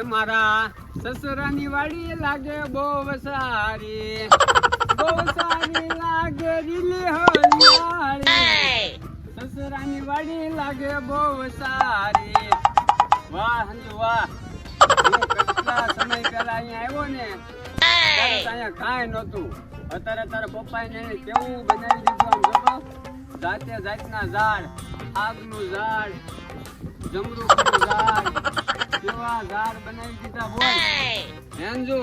એ મારા સસરાની વાડી લાગે બહુ સારી બહુ સારી લાગે રીલી હોલિયાળી સસરાની વાડી લાગે બહુ સારી વાહ હંજુ, વાહ. કેટલા સમય પહેલા અહીંયા આવ્યો ને અહીંયા કાંઈ નહોતું. અત્યારે તારે પપ્પાએ ને કેવું બનાવી દીધું આમ જોતો? જાતે જાતના ઝાડ, આગનું ઝાડ જમરૂખનું ઝાડ. કેવા ઝાડ બનાવી દીધા બોલ હેંજુ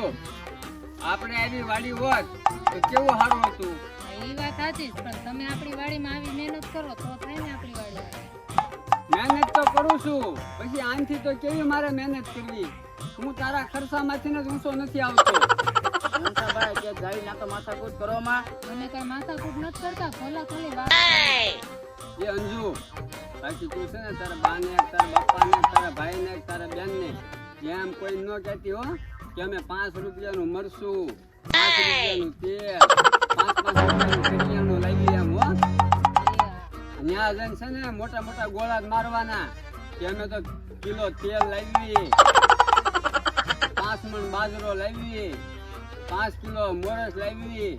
આપણે આવી વાડી હોત તો કેવું સારું હતું? એ વાત સાચી પણ તમે આપણી વાડીમાં આવી મહેનત કરો તો થાય ને આપણી વાડી મહેનત તો કરું છું પછી આનથી તો કેવી મારે મહેનત કરવી? હું તારા ખર્ચામાંથી જ ઊંચો નથી આવતો. ભાઈ કે જાય ના તો માથાકૂટ કરવામાં માં. મને કઈ માથાકૂટ નથી કરતા ખોલા ખાલી વાત એ અંજુ બાકી તું છે ને તારા બાને તારા બાપાને તારા ભાઈને તારા બેનને જેમ કોઈ ન કહેતી હો કે અમે પાંચ રૂપિયાનું મરસું પાંચ રૂપિયાનું તેલ પાંચ પાંચ રૂપિયાનું કરિયાણું લાવી એમ હો. ન્યા જઈને છે ને મોટા મોટા ગોળા મારવાના કે અમે તો કિલો તેલ લાવી પાંચ મણ બાજરો લાવી પાંચ કિલો મોરસ લાવીએ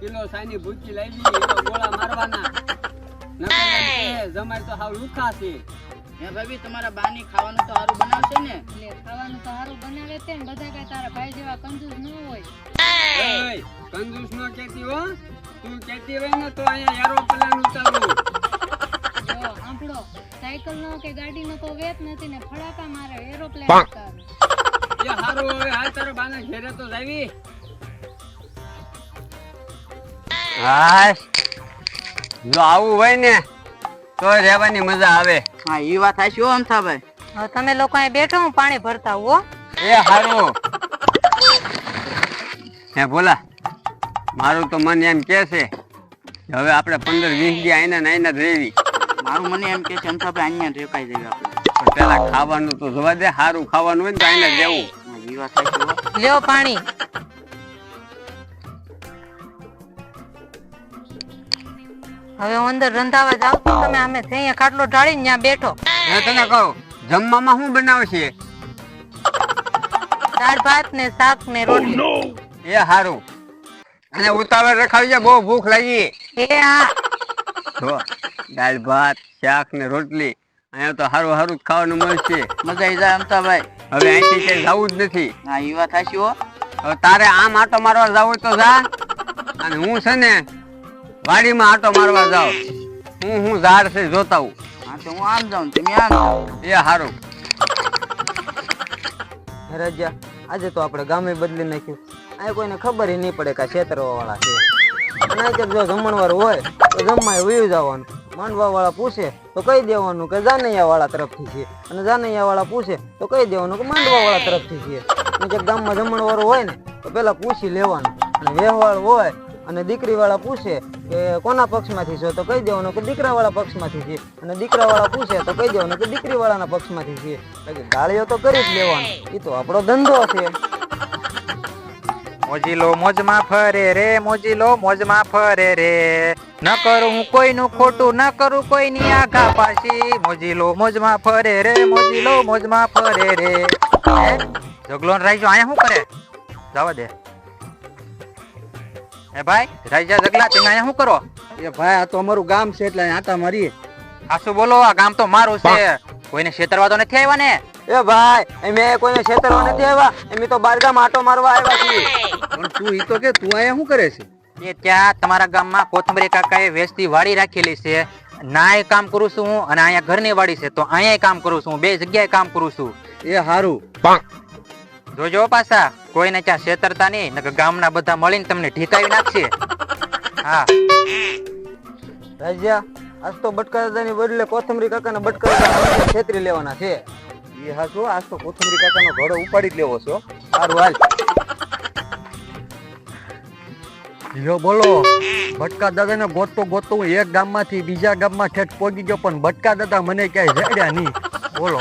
કિલો સાની ભૂકી લાવી ગોળા મારવાના. કહે, તો હાવ લુખા છે હે ભાભી તમારા બાની ખાવાનું તો સારું બનાવશે ને? એટલે ખાવાનું તો સારું બનાવે છે ને બધા કઈ તારા ભાઈ જેવા કંજૂસ ન હોય. કંજૂસ ન કહેતી હો. તું કહેતી હોય ને તો અહીંયા એરોપ્લેન ઉતારું. જો સાંભળો સાયકલ નો કે ગાડી નો તો વેત નથી ને ફડાકા મારે એરોપ્લેન ઉતારું એ હારું હવે હાલ તારો બાના ઘેરે તો જાવી. હા જો આવું હોય ને. તો રહેવાની મજા આવે. હા એ વાત હાચી હો અમથાભાઈ. તમે લોકો અહીં બેઠો હું પાણી ભરતા હો. એ હારું. હે બોલા મારું તો મન એમ કે છે હવે આપણે પંદર વીસ દી આઈને ને આઈને રેવી. મારું મને એમ કે છે અમથાભાઈ અહીંયા રેકાઈ દેવી આપણે. પેલા ખાવાનું તો જોવા દે સારું ખાવાનું હોય ને તો આઈને જવું લ્યો પાણી. હવે હું અંદર રંધાવા જાવ તો તમે અમે અહીંયા ખાટલો ઢાળીને ત્યાં બેઠો. એ તને કહું જમવામાં શું બનાવશે દાળ ભાત ને શાક ને રોટલી. એ હારું. અને ઉતાવળ રખાવી છે બહુ ભૂખ લાગી. એ હા. જો દાળ ભાત શાક ને રોટલી અહીંયા તો સારું સારું જ ખાવાનું મળશે મજા આવી જાય અમથાભાઈ હવે અહીંથી કઈ જવું જ નથી. હા એ વાત હો. હવે તારે આમ આટો મારવા જવું તો જા. અને હું છે ને વાડીમાં આટો મારવા જાઓ. હું હું ઝાડ છે જોતા હું હા તો હું આમ જાઉં તમે આમ જાઓ. એ સારું રાજા આજે તો આપણે ગામે બદલી નાખ્યું. અહીં કોઈને ખબર નહીં પડે કે છેતરવા વાળા છે. અને જો જમણવાર હોય તો જમવાય વયું જવાનું. માંડવા વાળા પૂછે તો કહી દેવાનું કે જાનૈયા વાળા તરફથી છે. અને જાનૈયા વાળા પૂછે તો કહી દેવાનું કે માંડવા વાળા તરફથી છે. જે ગામમાં જમણવારો હોય ને તો પેલા પૂછી લેવાનું. અને વ્યવહાર હોય અને દીકરી વાળા પૂછે કે કોના પક્ષમાંથી છો, તો કહી દેવાનું કે દીકરાવાળા પક્ષમાંથી છે. અને દીકરા વાળા પૂછે તો કહી દેવાનું કે દીકરી વાળાના પક્ષમાંથી છે. એટલે ગાળીઓ તો કરી જ લેવાનું. એ તો આપણો ધંધો છે. મોજીલો મોજમાં ફરે રે, મોજીલો મોજમાં ફરે રે. ન કરું હું કોઈનું ખોટું, ન કરું કોઈની આખા પાછી. મોજીલો મોજમાં ફરે રે, મોજીલો મોજમાં ફરે રે. હે? જગલો ને રાઈજો અહીંયા શું કરે? જવા દે. હે ભાઈ રાજા જગલા તમે અહીંયા શું કરો? એ ભાઈ આ તો અમારું ગામ છે એટલે આટા મારીએ. આસુ બોલો આ ગામ તો મારું છે. કોઈને છેતરવા તો નથી આવ્યા ને? એ ભાઈ અમે કોઈને છેતરવા નથી આવ્યા અમે તો બાર ગામ આટો મારવા આવ્યા છીએ. પણ તું ઈ તો કે તું અહીંયા શું કરે છે? એ ત્યાં તમારા ગામમાં કોથમરી કાકાએ વેચતી વાડી રાખેલી છે. નાય કામ કરું છું હું અને અહીંયા ઘરની વાડી છે તો અહીંયા કામ કરું છું બે જગ્યાએ કામ કરું છું. એ હારું. જોજો પાછા. કોઈને ત્યાં છેતરતા નહીં, નકર ગામના બધા મળીને તમને ઢીકાવી નાખશે. હા. રાજ્યા આજ તો બટકા દાદાની બદલે કોથમરી કાકાના બટકા છેતરી લેવાના છે. એ હા શું આજ તો કોથમરી કાકાનો ઘોડો ઉપાડી જ લેવો છો. સારું હાલ. લ્યો બોલો બટકા દાદાને ગોતતો ગોતતો હું એક ગામમાંથી બીજા ગામમાં ઠેઠ પહોંચી ગયો, પણ બટકા દાદા મને ક્યાંય રેડ્યા નહીં. બોલો.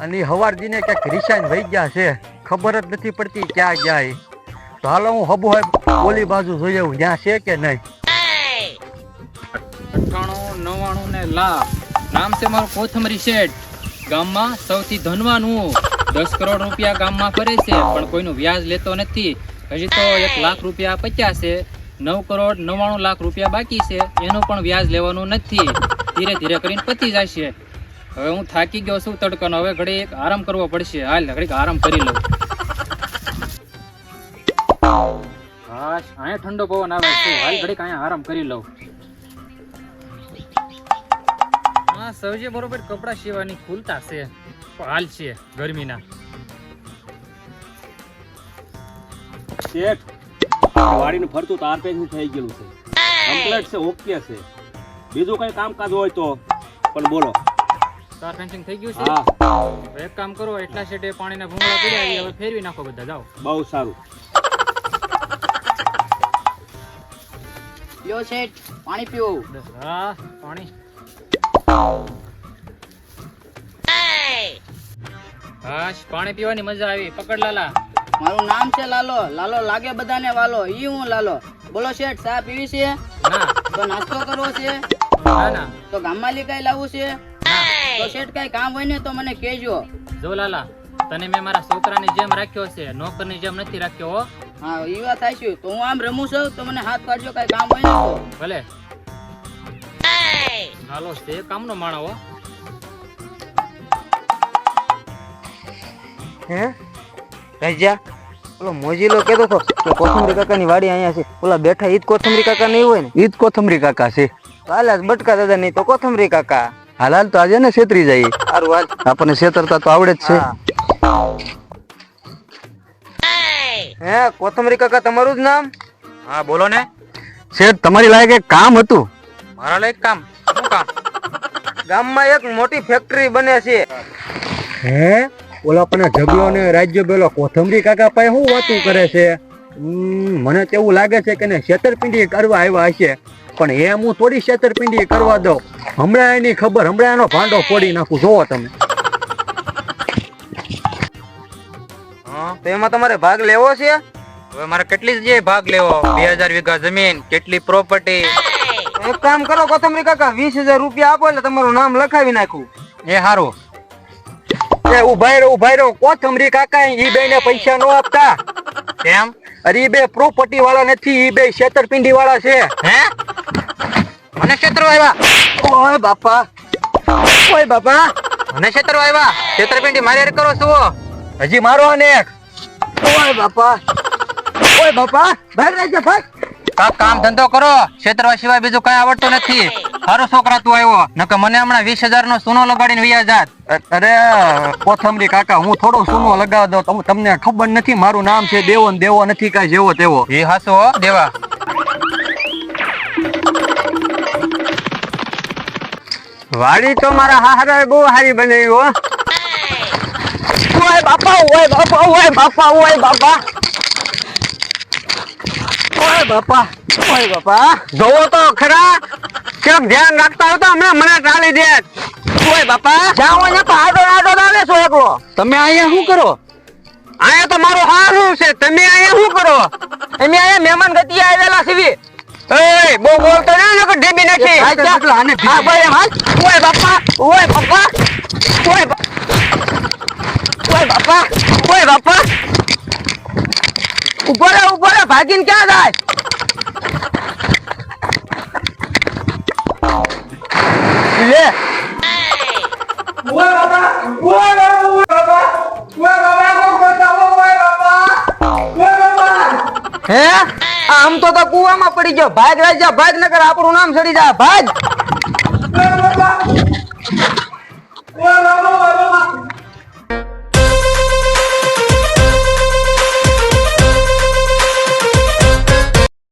અને હવારજીને ક્યાંક રિસાઈન વહી ગયા છે. ખબર જ નથી પડતી ક્યાં જાય. તો હાલો હું હબુ ઓલી બાજુ જોઈ આવું ત્યાં છે કે નહીં. અઠાણું નવ્વાણું ને લાખ. નામ છે મારું કોથમરી શેઠ. ગામમાં સૌથી ધનવાન. હું દસ કરોડ રૂપિયા ગામમાં કરે છે, પણ કોઈનું વ્યાજ લેતો નથી. હજી તો એક લાખ રૂપિયા પચ્યા છે. નવ કરોડ નવ્વાણું લાખ રૂપિયા બાકી છે, એનું પણ વ્યાજ લેવાનું નથી. ધીરે ધીરે કરીને પતી જશે. હવે હું થાકી ગયો છું તડકાનો. હવે ઘડી એક આરામ કરવો પડશે. હાલ, ઘડીક આરામ કરી લઉં. હાશ, અહીંયા ઠંડો પવન આવે છે. હાલ, ઘડીક અહીંયા આરામ કરી લઉં. હા સૌજે બરોબર કપડા સીવાની ખુલતા છે. હાલ છે, ગરમીના. શેઠ, વાડીને ફરતું તાર પેન્સિલ થઈ ગયેલું છે? કમ્પ્લેટ છે, ઓકે છે. બીજું કઈ કામકાજ હોય તો પણ બોલો. તાર ફેન્સિંગ થઈ ગયું છે. હા. એક કામ કરો એટલા શેટે પાણીના ભૂંગળા પડ્યા છે, હવે ફેરવી નાખો બધા જાઓ. બહુ સારું. લ્યો શેઠ પાણી પીઓ. હા પાણી. હાશ પાણી પીવાની મજા આવી. પકડ લાલા. મારું નામ છે લાલો. લાલો લાગે બધાને વાલો. ઈ હું લાલો. બોલો શેઠ ચા પીવી છે? ના. તો નાસ્તો કરવો છે? ના ના. તો ગામમાં કઈ લાવવું છે? તો શેઠ કઈ કામ હોય ને તો મને કહેજો. જો લાલા તને મેં મારા છોકરાની જેમ રાખ્યો છે નોકરની જેમ નથી રાખ્યો હો. હા ઈ વાત થાય છે. તો હું આમ રમું છું તો મને હાથ કાઢજો કઈ કામ હોય ને તો. ભલે. હાલો તે કામનો માણો હો. હે? રાજા ઓલો મોજીલો કહેતો હતો કે કોથમરી કાકાની વાડી અહીંયા છે. ઓલા બેઠા ઈદ કોથમરી કાકા નહીં હોય ને. ઈદ કોથમરી કાકા છે. હાલ બટકા દાદા નહીં તો કોથમરી કાકા. હાલ તો આજે ને છેતરી સારું હાલ. આપણને છેતરતા તો આવડે જ છે. હે. કોથમરી કાકા તમારું જ નામ? હા બોલો ને. શેઠ તમારી લાયક એક કામ હતું. મારા લાયક કામ? શું કામ? ગામમાં એક મોટી ફેક્ટરી બને છે. હે? ઓલા પણ ઝઘડો ને રાજ્ય બેલો કોથમરી કાકા પાસે શું વાતું કરે છે? મને તો એવું લાગે છે કે ને છેતરપિંડી કરવા આવ્યા હશે. પણ એ હું થોડી છેતરપિંડી કરવા દઉં. હમણાં એની ખબર હમણાં એનો ભાંડો ફોડી નાખું. જોવો તમે. તો એમાં તમારે ભાગ લેવો છે? હવે મારે કેટલી જે ભાગ લેવો? બે હજાર વીઘા જમીન કેટલી પ્રોપર્ટી એક કામ કરો કોથમરી કાકા વીસ હજાર રૂપિયા આપો એટલે તમારું નામ લખાવી નાખું. એ હારું. એ ઉભાઈ રહો ઉભાઈ રહો કોથમરી કાકા ઈ બે ને પૈસા નો આપતા. કેમ? અરે બે પ્રોપર્ટી વાળા નથી ઈ બે છેતરપિંડી વાળા છે. હે? મને ક્ષેત્રો ઓય બાપા. ઓય બાપા. મને ક્ષેત્રો છેતરપિંડી મારી કરો છો હજી મારો અનેક ઓય બાપા. ઓય બાપા. ભાગ રહેજે ભાગ કાક કામ ધંધો કરો. ક્ષેત્રવા સિવાય બીજું કઈ આવડતું નથી. સારો છોકરા તું આવ્યો નકર મને હમણાં વીસ હજાર નો સોનો લગાડીને વ્યા જાત અરે, કોથમરી કાકા, હું થોડો સોનો લગાવ દઉં તમ- તમને ખબર નથી, મારું નામ છે દેવો દેવો નથી કાંઈ જેવો તેવો. એ હાસો દેવા. વાડી તો મારા હારા બહુ સારી બનાવી હો. ઓય બાપા ઓય બાપા ઓય બાપા ઓય બાપા. ઓય બાપા ઓય બાપા. જોવો તો ખરા કેમ ધ્યાન રાખતા હો તો હમણાં મને ટાળી દે. ઓય બાપા. જાઓ ને તો આડો આડો આવે છો એકલો. તમે અહીંયા શું કરો? અહીંયા તો મારું હારું છે તમે અહીંયા શું કરો? અમે અહીંયા મહેમાન ગતિ આવેલા છીએ. એય બહુ બોલતો ને નકર ઢેબી નાખી. આને. હા ભાઈ હાલ. ઓય બાપા ઓય બાપા ઓય ઓય બાપા ઓય બાપા. ઊભો રે ભાગીને ક્યાં જાય? લે. હે? આમ તો તો કુવામાં પડી ગયો. ભાગ રાજા ભાગ નગર આપણું નામ સડી જાય. ભાગ!